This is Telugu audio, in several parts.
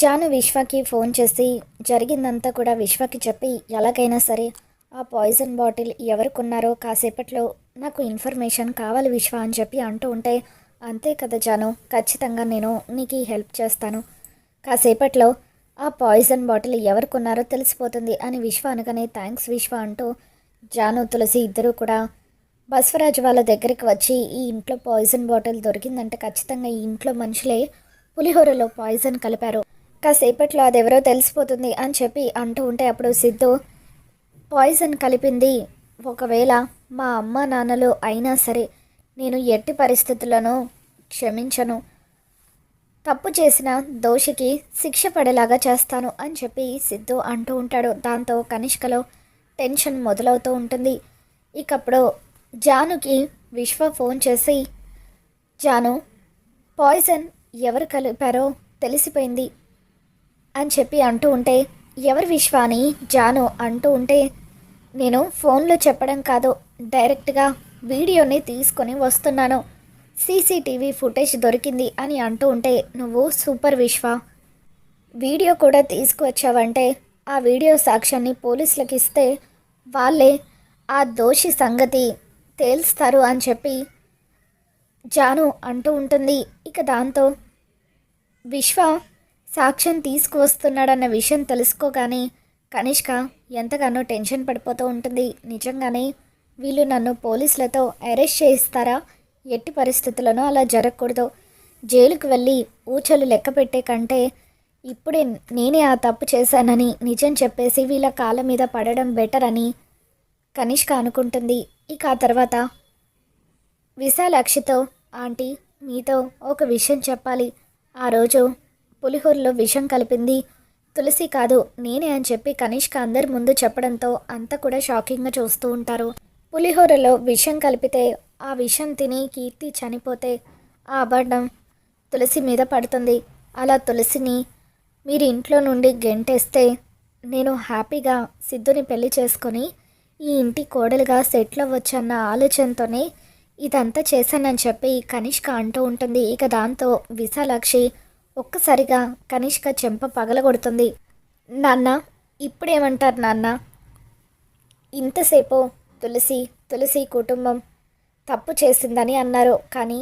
జాను విశ్వకి ఫోన్ చేసి జరిగిందంతా కూడా విశ్వకి చెప్పి ఎలాగైనా సరే ఆ పాయిజన్ బాటిల్ ఎవరికున్నారో కాసేపట్లో నాకు ఇన్ఫర్మేషన్ కావాలి విశ్వ అని చెప్పి అంటూ ఉంటే అంతే కదా జాను ఖచ్చితంగా నేను నీకు హెల్ప్ చేస్తాను. కాసేపట్లో ఆ పాయిజన్ బాటిల్ ఎవరికున్నారో తెలిసిపోతుంది అని విశ్వ అనగానే థ్యాంక్స్ విశ్వ అంటూ జాను తులసి ఇద్దరూ కూడా బస్వరాజు వాళ్ళ దగ్గరికి వచ్చి ఈ ఇంట్లో పాయిజన్ బాటిల్ దొరికిందంటే ఖచ్చితంగా ఈ ఇంట్లో మనుషులే పులిహోరలో పాయిజన్ కలిపారు. కాసేపట్లో అదెవరో తెలిసిపోతుంది అని చెప్పి అంటూ ఉంటే అప్పుడు సిద్ధు పాయిజన్ కలిపింది. ఒకవేళ మా అమ్మ నాన్నలు అయినా సరే నేను ఎట్టి పరిస్థితులను క్షమించను. తప్పు చేసిన దోషికి శిక్ష పడేలాగా చేస్తాను అని చెప్పి సిద్ధు అంటూ ఉంటాడు. దాంతో కనిష్కలో టెన్షన్ మొదలవుతూ ఉంటుంది. ఇకప్పుడు జానుకి విశ్వ ఫోన్ చేసి జాను పాయిజన్ ఎవరు కలిపారో తెలిసిపోయింది. అని చెప్పి అంటూ ఉంటే ఎవరు విశ్వాని? జాను అంటూ ఉంటే నేను ఫోన్లో చెప్పడం కాదు డైరెక్ట్గా వీడియోని తీసుకొని వస్తున్నాను. సీసీటీవీ ఫుటేజ్ దొరికింది అని అంటూ ఉంటే నువ్వు సూపర్ విశ్వ. వీడియో కూడా తీసుకువచ్చావంటే ఆ వీడియో సాక్ష్యాన్ని పోలీసులకు ఇస్తే వాళ్ళే ఆ దోషి సంగతి తేల్స్తారు అని చెప్పి జాను అంటూ ఉంటుంది. ఇక దాంతో విశ్వ సాక్ష్యం తీసుకువస్తున్నాడన్న విషయం తెలుసుకోగానే కనిష్క ఎంతగానో టెన్షన్ పడిపోతూ ఉంటుంది. నిజంగానే వీళ్ళు నన్ను పోలీసులతో అరెస్ట్ చేయిస్తారా? ఎట్టి పరిస్థితులను అలా జరగకూడదు. జైలుకు వెళ్ళి ఊచలు లెక్క పెట్టే కంటే ఇప్పుడే నేనే ఆ తప్పు చేశానని నిజం చెప్పేసి వీళ్ళ కాళ్ళ మీద పడడం బెటర్ అని కనిష్క అనుకుంటుంది. ఇక ఆ తర్వాత విశాలాక్షితో ఆంటీ మీతో ఒక విషయం చెప్పాలి. ఆ రోజు పులిహోరలో విషం కలిపింది. తులసి కాదు నేనే అని చెప్పి కనిష్క అందరి ముందు చెప్పడంతో అంతా కూడా షాకింగ్గా చూస్తూ ఉంటారు. పులిహోరలో విషం కలిపితే ఆ విషం తిని కీర్తి చనిపోతే ఆ అబద్ధం తులసి మీద పడుతుంది. అలా తులసిని మీరు ఇంట్లో నుండి గెంటేస్తే నేను హ్యాపీగా సిద్ధుని పెళ్ళి చేసుకొని ఈ ఇంటి కోడలుగా సెటిల్ అవ్వచ్చన్న ఆలోచనతోనే ఇదంతా చేశానని చెప్పి కనిష్క అంటూ ఉంటుంది. ఇక దాంతో విశాలాక్షి ఒక్కసారిగా కనిష్క చెంప పగలగొడుతుంది. నాన్న ఇప్పుడేమంటారు నాన్న? ఇంతసేపు తులసి తులసి కుటుంబం తప్పు చేసిందని అన్నారు. కానీ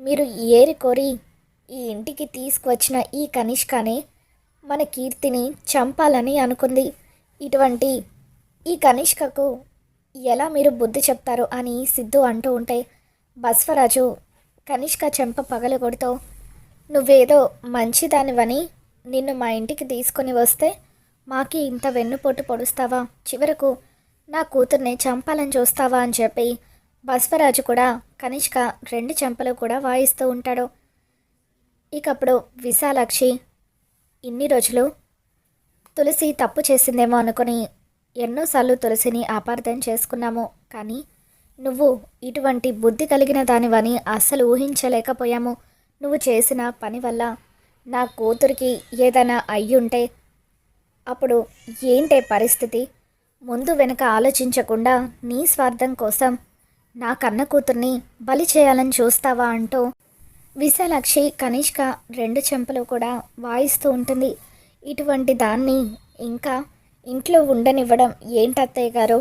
మీరు ఏరి కోరి ఈ ఇంటికి తీసుకువచ్చిన ఈ కనిష్కనే మన కీర్తిని చంపాలని అనుకుంది. ఇటువంటి ఈ కనిష్కకు ఎలా మీరు బుద్ధి చెప్తారు అని సిద్ధు అంటూ ఉంటే బస్వరాజు కనిష్క చెంప పగలగొడుతూ నువ్వేదో మంచిదానివని నిన్ను మా ఇంటికి తీసుకొని వస్తే మాకి ఇంత వెన్నుపోటు పొడుస్తావా? చివరకు నా కూతుర్ని చంపాలని చూస్తావా అని చెప్పి బస్వరాజు కూడా కనిష్క రెండు చెంపలు కూడా వాయిస్తూ ఉంటాడు. ఇకప్పుడు విశాలాక్షి ఇన్ని రోజులు తులసి తప్పు చేసిందేమో అనుకుని ఎన్నోసార్లు తులసిని అపార్థం చేసుకున్నాము. కానీ నువ్వు ఇటువంటి బుద్ధి కలిగిన దానివని అస్సలు ఊహించలేకపోయాము. నువ్వు చేసిన పని వల్ల నా కూతురికి ఏదైనా అయ్యుంటే అప్పుడు ఏంటే పరిస్థితి? ముందు వెనక ఆలోచించకుండా నీ స్వార్థం కోసం నా కన్న కూతుర్ని బలి చేయాలని చూస్తావా అంటూ విశాలాక్షి కనిష్క రెండు చెంపలు కూడా వాయిస్తూ ఉంటుంది. ఇటువంటి దాన్ని ఇంకా ఇంట్లో ఉండనివ్వడం ఏంటత్తయ్య గారు?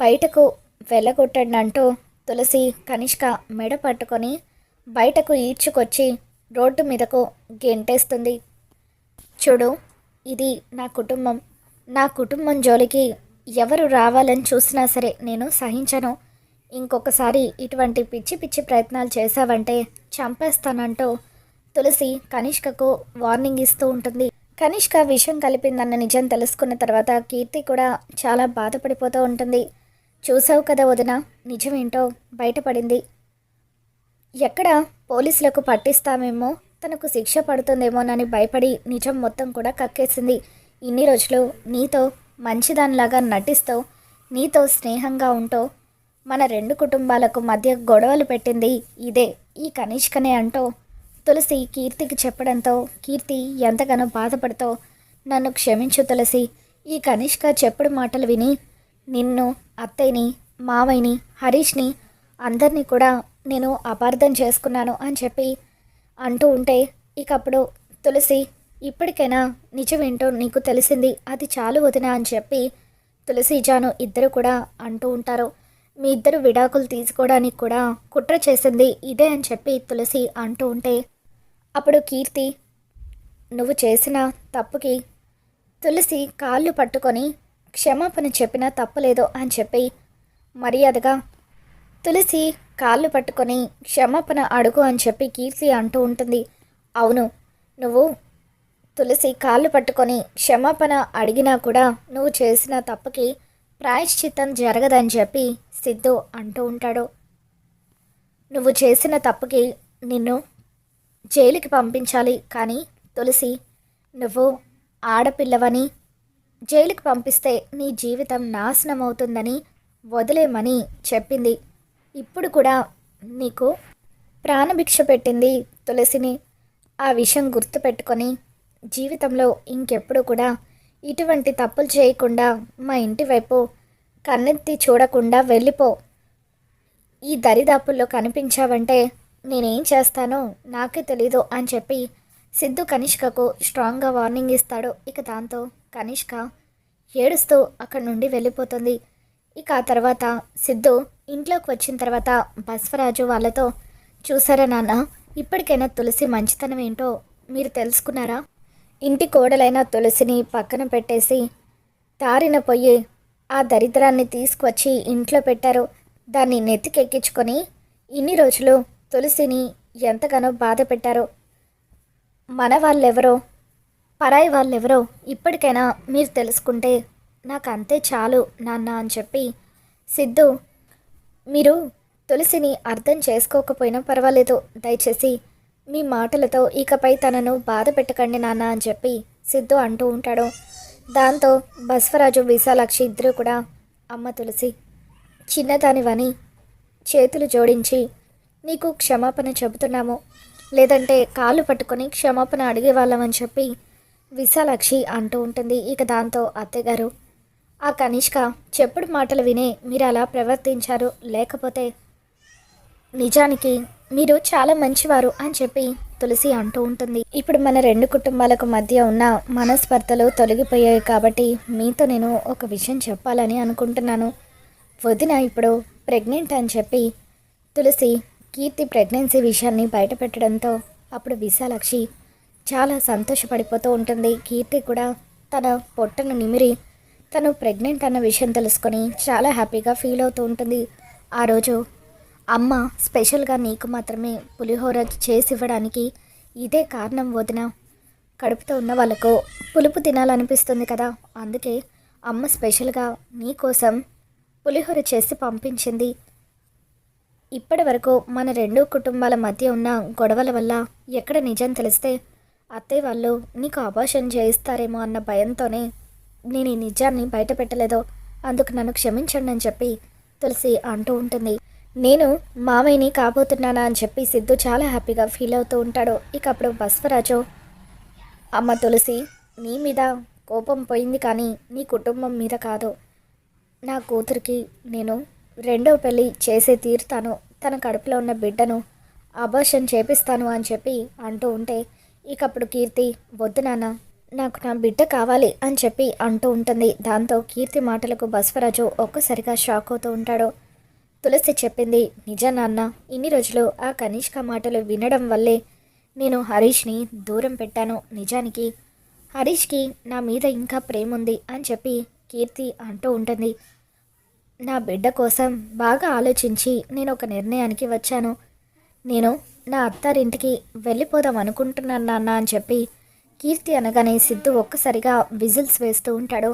బయటకు వెళ్ళగొట్టండి అంటూ తులసి కనిష్క మెడ పట్టుకొని బయటకు ఈడ్చుకొచ్చి రోడ్డు మీదకు గెంటేస్తుంది. చూడు ఇది నా కుటుంబం. నా కుటుంబం జోలికి ఎవరు రావాలని చూసినా సరే నేను సహించను. ఇంకొకసారి ఇటువంటి పిచ్చి పిచ్చి ప్రయత్నాలు చేశావంటే చంపేస్తానంటూ తులసి కనిష్కకు వార్నింగ్ ఇస్తూ ఉంటుంది. కనిష్క విషం కలిపిందన్న నిజం తెలుసుకున్న తర్వాత కీర్తి కూడా చాలా బాధపడిపోతూ ఉంటుంది. చూసావు కదా వదిన నిజమేంటో బయటపడింది. ఎక్కడ పోలీసులకు పట్టిస్తామేమో తనకు శిక్ష పడుతుందేమోనని భయపడి నిజం మొత్తం కూడా కక్కేసింది. ఇన్ని రోజులు నీతో మంచిదానిలాగా నటిస్తూ నీతో స్నేహంగా ఉంటూ మన రెండు కుటుంబాలకు మధ్య గొడవలు పెట్టింది ఇదే ఈ కనిష్కనే అంటూ తులసి కీర్తికి చెప్పడంతో కీర్తి ఎంతగానో బాధపడుతూ నన్ను క్షమించు తులసి ఈ కనిష్క చెప్పుడు మాటలు విని నిన్ను అత్తయ్యని మావయ్యని హరీష్ని అందరినీ కూడా నేను అపార్థం చేసుకున్నాను అని చెప్పి అంటూ ఉంటే ఇకప్పుడు తులసి ఇప్పటికైనా నిజమేంటో నీకు తెలిసింది అది చాలు వదిన అని చెప్పి తులసి జాను ఇద్దరు కూడా అంటూ ఉంటారు. మీ ఇద్దరు విడాకులు తీసుకోవడానికి కూడా కుట్ర చేసింది ఇదే అని చెప్పి తులసి అంటూ ఉంటే అప్పుడు కీర్తి నువ్వు చేసిన తప్పుకి తులసి కాళ్ళు పట్టుకొని క్షమాపణ చెప్పినా తప్పలేదు అని చెప్పి మర్యాదగా తులసి కాళ్ళు పట్టుకొని క్షమాపణ అడుగు అని చెప్పి కీర్తి అంటూ ఉంటుంది. అవును నువ్వు తులసి కాళ్ళు పట్టుకొని క్షమాపణ అడిగినా కూడా నువ్వు చేసిన తప్పుకి ప్రాయశ్చిత్తం జరగదని చెప్పి సిద్ధు అంటూ ఉంటాడు. నువ్వు చేసిన తప్పుకి నిన్ను జైలుకి పంపించాలి కానీ తులసి నువ్వు ఆడపిల్లవని జైలుకి పంపిస్తే నీ జీవితం నాశనం అవుతుందని వదిలేమని చెప్పింది. ఇప్పుడు కూడా నీకు ప్రాణభిక్ష పెట్టింది తులసిని. ఆ విషయం గుర్తుపెట్టుకొని జీవితంలో ఇంకెప్పుడు కూడా ఇటువంటి తప్పులు చేయకుండా మా ఇంటి వైపు కన్నెత్తి చూడకుండా వెళ్ళిపో. ఈ దరిదాపుల్లో కనిపించావంటే నేనేం చేస్తానో నాకే తెలీదు అని చెప్పి సిద్ధు కనిష్కకు స్ట్రాంగ్గా వార్నింగ్ ఇస్తాడు. ఇక దాంతో కనిష్క ఏడుస్తూ అక్కడి నుండి వెళ్ళిపోతుంది. ఇక ఆ తర్వాత సిద్ధు ఇంట్లోకి వచ్చిన తర్వాత బస్వరాజు వాళ్ళతో చూసారా నాన్న ఇప్పటికైనా తులసి మంచితనం ఏంటో మీరు తెలుసుకున్నారా? ఇంటి కోడలైన తులసిని పక్కన పెట్టేసి తారిన పొయ్యి ఆ దరిద్రాన్ని తీసుకువచ్చి ఇంట్లో పెట్టారు. దాన్ని నెత్తికెక్కించుకొని ఇన్ని రోజులు తులసిని ఎంతగానో బాధ పెట్టారు. మన వాళ్ళెవరో పరాయి వాళ్ళెవరో ఇప్పటికైనా మీరు తెలుసుకుంటే నాకు అంతే చాలు నాన్న అని చెప్పి సిద్ధు మీరు తులసిని అర్థం చేసుకోకపోయినా పర్వాలేదు. దయచేసి మీ మాటలతో ఇకపై తనను బాధ పెట్టకండి నాన్న అని చెప్పి సిద్ధు అంటూ ఉంటాడు. దాంతో బస్వరాజు విశాలాక్షి ఇద్దరు కూడా అమ్మ తులసి చిన్నదానివని చేతులు జోడించి నీకు క్షమాపణ చెబుతున్నాము. లేదంటే కాళ్ళు పట్టుకొని క్షమాపణ అడిగేవాళ్ళమని చెప్పి విశాలాక్షి అంటూ ఉంటుంది. ఇక దాంతో అత్తగారు ఆ కనిష్క చెప్పుడు మాటలు వినే మీరు అలా ప్రవర్తించారు. లేకపోతే నిజానికి మీరు చాలా మంచివారు అని చెప్పి తులసి అంటూ ఉంటుంది. ఇప్పుడు మన రెండు కుటుంబాలకు మధ్య ఉన్న మనస్పర్ధలు తొలగిపోయాయి కాబట్టి మీతో నేను ఒక విషయం చెప్పాలని అనుకుంటున్నాను. వదిన ఇప్పుడు ప్రెగ్నెంట్ అని చెప్పి తులసి కీర్తి ప్రెగ్నెన్సీ విషయాన్ని బయటపెట్టడంతో అప్పుడు విశాలాక్షి చాలా సంతోషపడిపోతూ ఉంటుంది. కీర్తి కూడా తన పొట్టను నిమిరి తను ప్రెగ్నెంట్ అన్న విషయం తెలుసుకొని చాలా హ్యాపీగా ఫీల్ అవుతూ ఉంటుంది. ఆ రోజు అమ్మ స్పెషల్గా నీకు మాత్రమే పులిహోర చేసి ఇవ్వడానికి ఇదే కారణం వదిన. కడుపుతో ఉన్న వాళ్ళకు పులుపు తినాలనిపిస్తుంది కదా అందుకే అమ్మ స్పెషల్గా నీకోసం పులిహోర చేసి పంపించింది. ఇప్పటి వరకు మన రెండు కుటుంబాల మధ్య ఉన్న గొడవల వల్ల ఎక్కడ నిజం తెలిస్తే అత్తయ్య వాళ్ళు నీకు అభాషణ చేయిస్తారేమో అన్న భయంతోనే నేను ఈ నిజాన్ని బయట పెట్టలేదో అందుకు నన్ను క్షమించండి అని చెప్పి తులసి అంటూ ఉంటుంది. నేను మామయ్యని కాబోతున్నానా అని చెప్పి సిద్ధు చాలా హ్యాపీగా ఫీల్ అవుతూ ఉంటాడు. ఇక అప్పుడు బస్వరాజు అమ్మ తులసి నీ మీద కోపం పోయింది కానీ నీ కుటుంబం మీద కాదు. నా కూతురికి నేను రెండో పెళ్ళి చేసే తీరుతాను. తన కడుపులో ఉన్న బిడ్డను అబార్షన్ చేపిస్తాను అని చెప్పి అంటూ ఉంటే ఇకప్పుడు కీర్తి వద్దు నాన్న నాకు నా బిడ్డ కావాలి అని చెప్పి అంటూ ఉంటుంది. దాంతో కీర్తి మాటలకు బస్వరాజు ఒక్కసారిగా షాక్ అవుతూ ఉంటాడు. తులసి చెప్పింది నిజా నాన్న ఇన్ని రోజులు ఆ కనిష్క మాటలు వినడం వల్లే నేను హరీష్ని దూరం పెట్టాను. నిజానికి హరీష్కి నా మీద ఇంకా ప్రేమ ఉంది అని చెప్పి కీర్తి అంటూ ఉంటుంది. నా బిడ్డ కోసం బాగా ఆలోచించి నేను ఒక నిర్ణయానికి వచ్చాను. నేను నా అత్తారింటికి వెళ్ళిపోదాం అనుకుంటున్నాను నాన్న అని చెప్పి కీర్తి అనగానే సిద్ధు ఒక్కసారిగా విజిల్స్ వేస్తూ ఉంటాడు.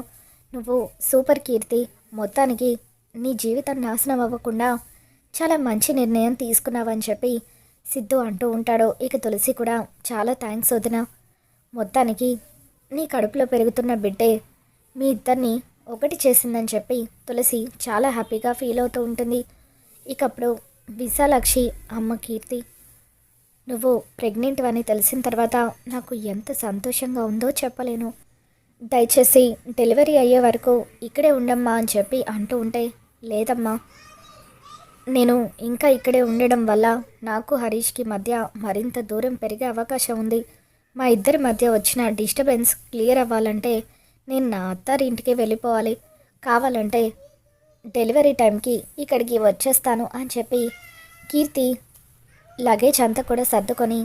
నువ్వు సూపర్ కీర్తి మొత్తానికి నీ జీవితం నాశనం అవ్వకుండా చాలా మంచి నిర్ణయం తీసుకున్నావని చెప్పి సిద్ధు అంటూ ఉంటాడు. ఇక తులసి కూడా చాలా థ్యాంక్స్ వదిన మొత్తానికి నీ కడుపులో పెరుగుతున్న బిడ్డే మీ ఇద్దరిని ఒకటి చేసిందని చెప్పి తులసి చాలా హ్యాపీగా ఫీల్ అవుతూ ఉంటుంది. ఇకప్పుడు విశాలక్షి విశాలాక్షి అమ్మ కీర్తి నువ్వు ప్రెగ్నెంట్ అని తెలిసిన తర్వాత నాకు ఎంత సంతోషంగా ఉందో చెప్పలేను. దయచేసి డెలివరీ అయ్యే వరకు ఇక్కడే ఉండమ్మా అని చెప్పి అంటూ ఉంటే లేదమ్మా. నేను ఇంకా ఇక్కడే ఉండడం వల్ల నాకు హరీష్కి మధ్య మరింత దూరం పెరిగే అవకాశం ఉంది. మా ఇద్దరి మధ్య వచ్చిన డిస్టర్బెన్స్ క్లియర్ అవ్వాలంటే నేను నా అత్తారింటికి వెళ్ళిపోవాలి. కావాలంటే డెలివరీ టైంకి ఇక్కడికి వచ్చేస్తాను అని చెప్పి కీర్తి లగేజ్ అంతా కూడా సర్దుకొని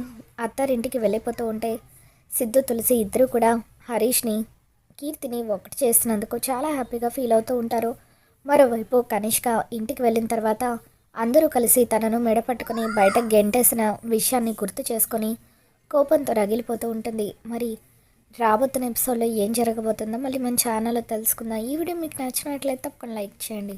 అత్తారింటికి వెళ్ళిపోతూ ఉంటే సిద్ధు తులసి ఇద్దరు కూడా హరీష్ని కీర్తిని ఒకటి చేసినందుకు చాలా హ్యాపీగా ఫీల్ అవుతూ ఉంటారు. మరోవైపు కనిష్క ఇంటికి వెళ్ళిన తర్వాత అందరూ కలిసి తనను మెడపట్టుకుని బయట గెంటేసిన విషయాన్ని గుర్తు చేసుకొని కోపంతో రగిలిపోతూ ఉంటుంది. మరి రాబోతున్న ఎపిసోడ్లో ఏం జరగబోతుందో మళ్ళీ మన ఛానల్లో తెలుసుకుందాం. ఈ వీడియో మీకు నచ్చినట్లయితే తప్పకుండా లైక్ చేయండి.